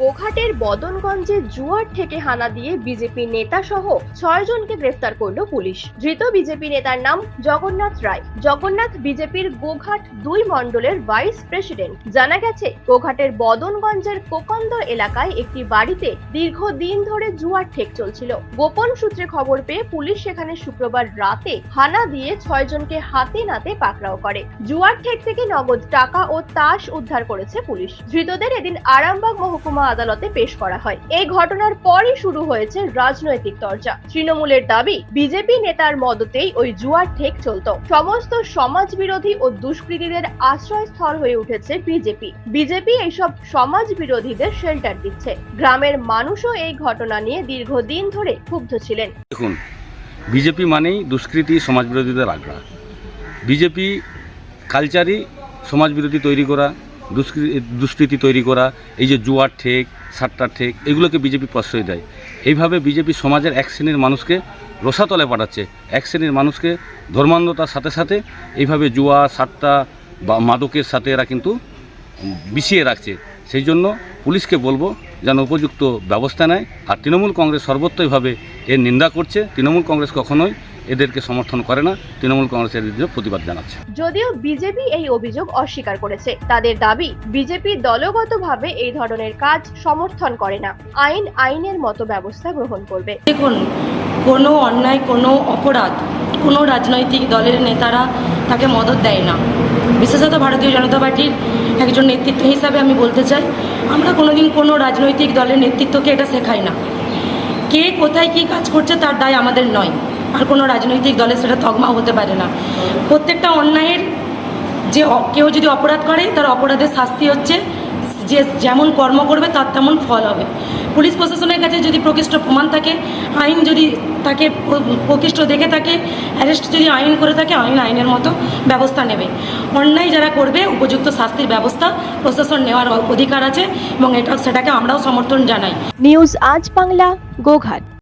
গোঘাটের বদনগঞ্জে জুয়ার থেকে হানা দিয়ে বিজেপি নেতা সহ ছয় জনকে গ্রেফতার করল পুলিশ। ধৃত বিজেপি নেতার নাম জগন্নাথ রায়। জগন্নাথ বিজেপির গোঘাট দুই মণ্ডলের ভাইস প্রেসিডেন্ট। জানা গেছে, গোঘাটের বদনগঞ্জের কোকন্দ এলাকায় একটি বাড়িতে দীর্ঘদিন ধরে জুয়ার ঠেক চলছিল। গোপন সূত্রে খবর পেয়ে পুলিশ সেখানে শুক্রবার রাতে হানা দিয়ে ছয় জনকে হাতে নাতে পাকড়াও করে। জুয়ার ঠেক থেকে নগদ টাকা ও তাস উদ্ধার করেছে পুলিশ। ধৃতদের এদিন আরামবাগ মহকুমা আদালতে পেশ করা হয়। এই ঘটনার পরই শুরু হয়েছে রাজনৈতিক চর্চা তৃণমূলের দাবি, বিজেপি নেতার মদতেই ওই জুয়ার ঠেক চলত। সমস্ত সমাজ বিরোধী ও দুষ্কৃতীদের আশ্রয়স্থল হয়ে উঠেছে বিজেপি। বিজেপি এইসব সমাজ বিরোধীদের শেল্টার দিচ্ছে। গ্রামের মানুষও এই ঘটনা নিয়ে দীর্ঘদিন ধরে ক্ষুব্ধ ছিলেন। দেখুন, বিজেপি মানেই দুষ্কৃতি সমাজবিরোধীদের আগ্রহ। বিজেপি কালচারই সমাজ বিরোধী তৈরি করা দুষ্কৃতি তৈরি করা, এই যে জুয়ার ঠেক সাট্টার ঠেক, এগুলোকে বিজেপি প্রশ্রয় দেয়। এইভাবে বিজেপি সমাজের এক শ্রেণির মানুষকে রসাতলে পাঠাচ্ছে। এক শ্রেণির মানুষকে ধর্মান্ধতার সাথে সাথে এইভাবে জুয়া সাট্টা বা মাদকের সাথে এরা কিন্তু বিষিয়ে রাখছে। সেই জন্য পুলিশকে বলব যেন উপযুক্ত ব্যবস্থা নেয়। আর তৃণমূল কংগ্রেস সর্বত্রভাবে এর নিন্দা করছে। তৃণমূল কংগ্রেস কখনোই এদেরকে সমর্থন করে না তৃণমূল কংগ্রেস এর বিরুদ্ধে প্রতিবাদ জানাচ্ছে। যদিও বিজেপি এই অভিযোগ অস্বীকার করেছে তাদের দাবি বিজেপি দলগতভাবে এই ধরনের কাজ সমর্থন করে না। আইন আইনের মতো ব্যবস্থা গ্রহণ করবে। দেখুন কোনো অন্যায় কোনো অপরাধ কোনো রাজনৈতিক দলের নেতারা তাকে মদত দেয় না। বিশেষত ভারতীয় জনতা পার্টির একজন নেতৃত্ব হিসাবে আমি বলতে চাই আমরা কোনোদিন কোনো রাজনৈতিক দলের নেতৃত্বকে এটা শেখাই না। কে কোথায় কী কাজ করছে তার দায় আমাদের নয়। আর কোনো রাজনৈতিক দলের সেটা তকমা হতে পারে না। প্রত্যেকটা অন্যায়ের যে কেউ যদি অপরাধ করে, তার অপরাধের শাস্তি হচ্ছে, যে যেমন কর্ম করবে, তার তেমন ফল হবে। পুলিশ প্রশাসনের কাছে যদি প্রকৃষ্ট প্রমাণ থাকে, আইন যদি তাকে প্র- প্রকৃষ্ট দেখে থাকে, অ্যারেস্ট যদি আইন করে থাকে, আইন আইনের মতো ব্যবস্থা নেবে। অন্যায় যারা করবে, উপযুক্ত শাস্তির ব্যবস্থা প্রশাসন নেওয়ার অধিকার আছে এবং এটা, সেটাকে আমরাও সমর্থন জানাই। নিউজ আজ বাংলা, গোঘাট।